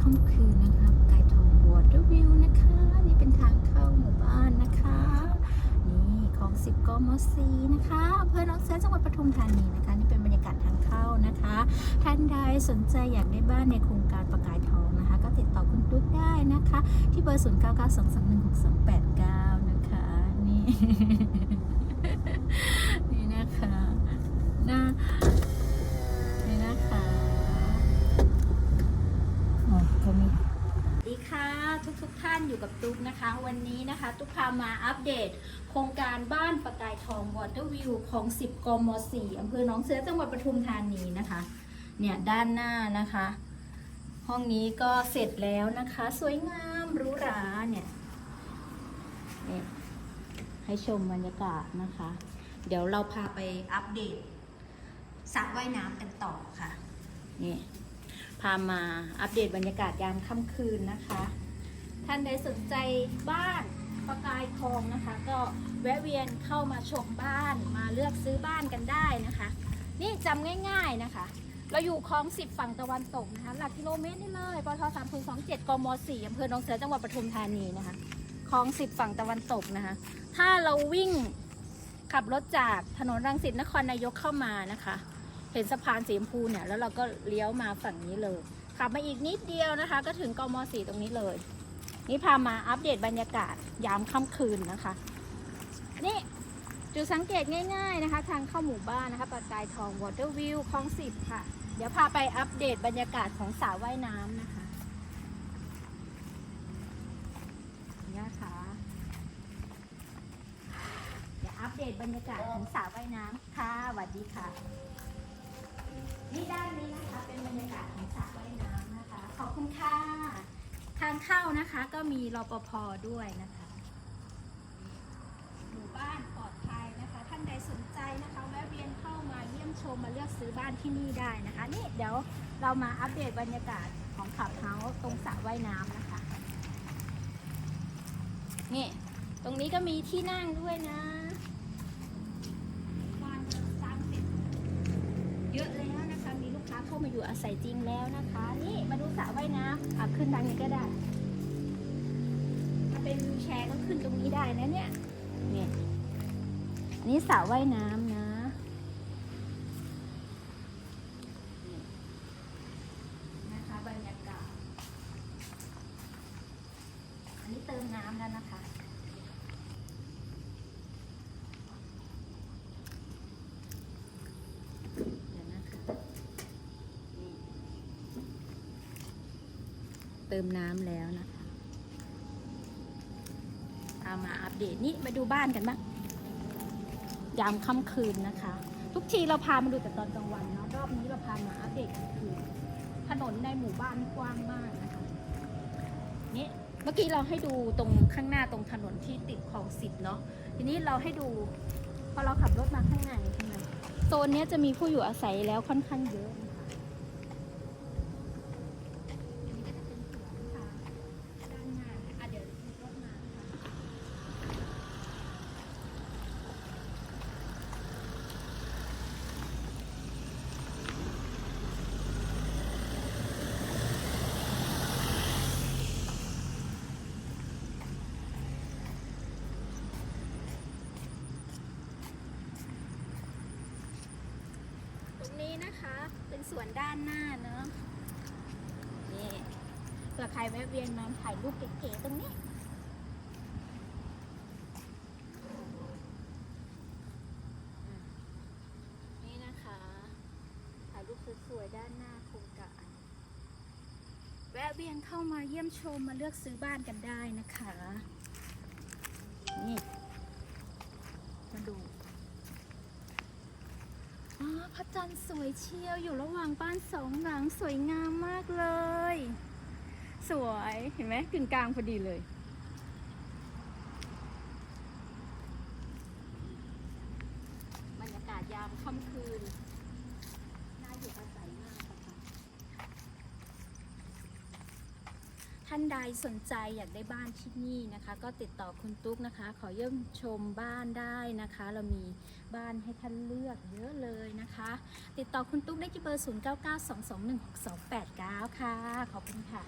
ค่ำคืนนะคะไก่ทองวอเตอร์วิวนะคะ นี่เป็นทางเข้าหมู่บ้านนะคะ นี่ของสิบกมสีนะคะอำเภอหนองแสนจังหวัดปทุมธานีนะคะ นี่เป็นบรรยากาศทางเข้านะคะ ท่านใดสนใจอยากได้บ้านในโครงการประกายทองนะคะ ก็ติดต่อคุณตุ๊กได้นะคะ ที่เบอร์ 0 9 9 2 2 1 6 2 8 9 นะคะ นี่นี่นะคะน่านี่นะคะอ๋อเขามี สวัสดีค่ะทุกทุกๆท่าน อยู่กับตุ๊กนะคะ วันนี้นะคะตุ๊กพามาอัปเดต โครงการบ้านประกายทองวอเตอร์วิวของ 10 กม 4อำเภอหนองเสือจังหวัดปทุมธานีนะคะ เนี่ยด้านหน้านะคะ ห้องนี้ก็เสร็จแล้วนะคะ สวยงามหรูหราเนี่ยเนี่ยให้ชมบรรยากาศนะคะ เดี๋ยวเราพาไปอัปเดตสระว่ายน้ำกันต่อค่ะนี่พามาอัปเดตบรรยากาศยามค่ำคืนนะคะ ท่านใดสนใจบ้านประกายทองนะคะ ก็แวะเวียนเข้ามาชมบ้านมาเลือกซื้อบ้านกันได้นะคะ นี่จำง่ายๆนะคะ เราอยู่คลองสิบฝั่งตะวันตกนะคะหลักกิโลเมตรนี่เลยปทสามศูนสองเจ็ดกมสี่อำเภอหนองเสือจังหวัดปทุมธานีนะคะคลองสิบฝั่งตะวันตกนะคะ ถ้าเราวิ่งขับรถจากถนนรังสิตนครนายกเข้ามานะคะ เห็นสะพานสีชมพูเนี่ยแล้วเราก็เลี้ยวมาฝั่งนี้เลยขับมาอีกนิดเดียวนะคะ ก็ถึงกมสี่ตรงนี้เลย นี่พามาอัปเดตบรรยากาศยามค่ำคืนนะคะ นี่จุดสังเกตง่าย ๆนะคะ ทางเข้าหมู่บ้านนะคะประกายทองวอเตอร์วิวคลองสิบค่ะ เดี๋ยวพาไปอัปเดตบรรยากาศของสระว่ายน้ำนะคะนี่นะคะเดี๋ยวอัปเดตบรรยากาศของสระว่ายน้ำค่ะสวัสดีค่ะ นี่ด้านนี้นะคะเป็นบรรยากาศของสระว่ายน้ำนะคะ ขอบคุณค่ะ ทางเข้านะคะก็มีรปภด้วยนะคะหมู่บ้านปลอดภัยนะคะ ท่านใดสนใจนะคะแวะเวียนเข้ามาเยี่ยมชมมาเลือกซื้อบ้านที่นี่ได้นะคะ นี่เดี๋ยวเรามาอัปเดตบรรยากาศของขับเฮาส์ตรงสระว่ายน้ำนะคะ นี่ตรงนี้ก็มีที่นั่งด้วยนะวันสามสิบเยอะแล้วนะคะ มีลูกค้าเข้ามาอยู่อาศัยจริงแล้วนะคะ สระว่ายน้ำอะขึ้นทางนี้ก็ได้ถ้าเป็นวิวแชร์ก็ขึ้นตรงนี้ได้นะเนี่ยเนี่ยอันนี้สระว่ายน้ำนะนี่นะคะบรรยากาศอันนี้เติมน้ำแล้วนะคะ เดี๋ยวนะคะนี่ เติมน้ำแล้วนะคะเอามาอัปเดตนี่มาดูบ้านกันบ้างยามค่ำคืนนะคะ ทุกทีเราพามาดูแต่ตอนกลางวันเนาะรอบนี้เราพามาอัปเดตกลางคืนถนนในหมู่บ้านกว้างมากนะคะนี่เมื่อกี้เราให้ดูตรงข้างหน้าตรงถนนที่ติดคลองสิบเนาะทีนี้เราให้ดูพอเราขับรถมาข้างในใช่ไหมโซนนี้จะมีผู้อยู่อาศัยแล้วค่อนข้างเยอะนะคะอันนี้ก็จะเป็นสวนค่ะด้านหน้าอะเดี๋ยวรถมาค่ะตรง นี้นะคะ เป็นสวนด้านหน้าเนอะนี่เผื่อใครแวะเวียนมาถ่ายรูปเก๋ๆตรงนี้นี่นะคะถ่ายรูปสวยๆด้านหน้าโครงการแวะเวียนเข้ามาเยี่ยมชมมาเลือกซื้อบ้านกันได้นะคะนี่ มาดู อ๋อพระจันทร์สวยเชียวอยู่ระหว่างบ้านสองหลังสวยงามมากเลย สวยเห็นไหมกึ่งกลางพอดีเลย บรรยากาศยามค่ำคืน น่าอยู่อาศัยมากนะคะ ท่านใดสนใจอยากได้บ้านที่นี่นะคะ ก็ติดต่อคุณตุ๊กนะคะ ขอเยี่ยมชมบ้านได้นะคะ เรามีบ้านให้ท่านเลือกเยอะเลยนะคะ ติดต่อคุณตุ๊กได้ที่เบอร์ 0992216289 ค่ะ ขอบคุณค่ะ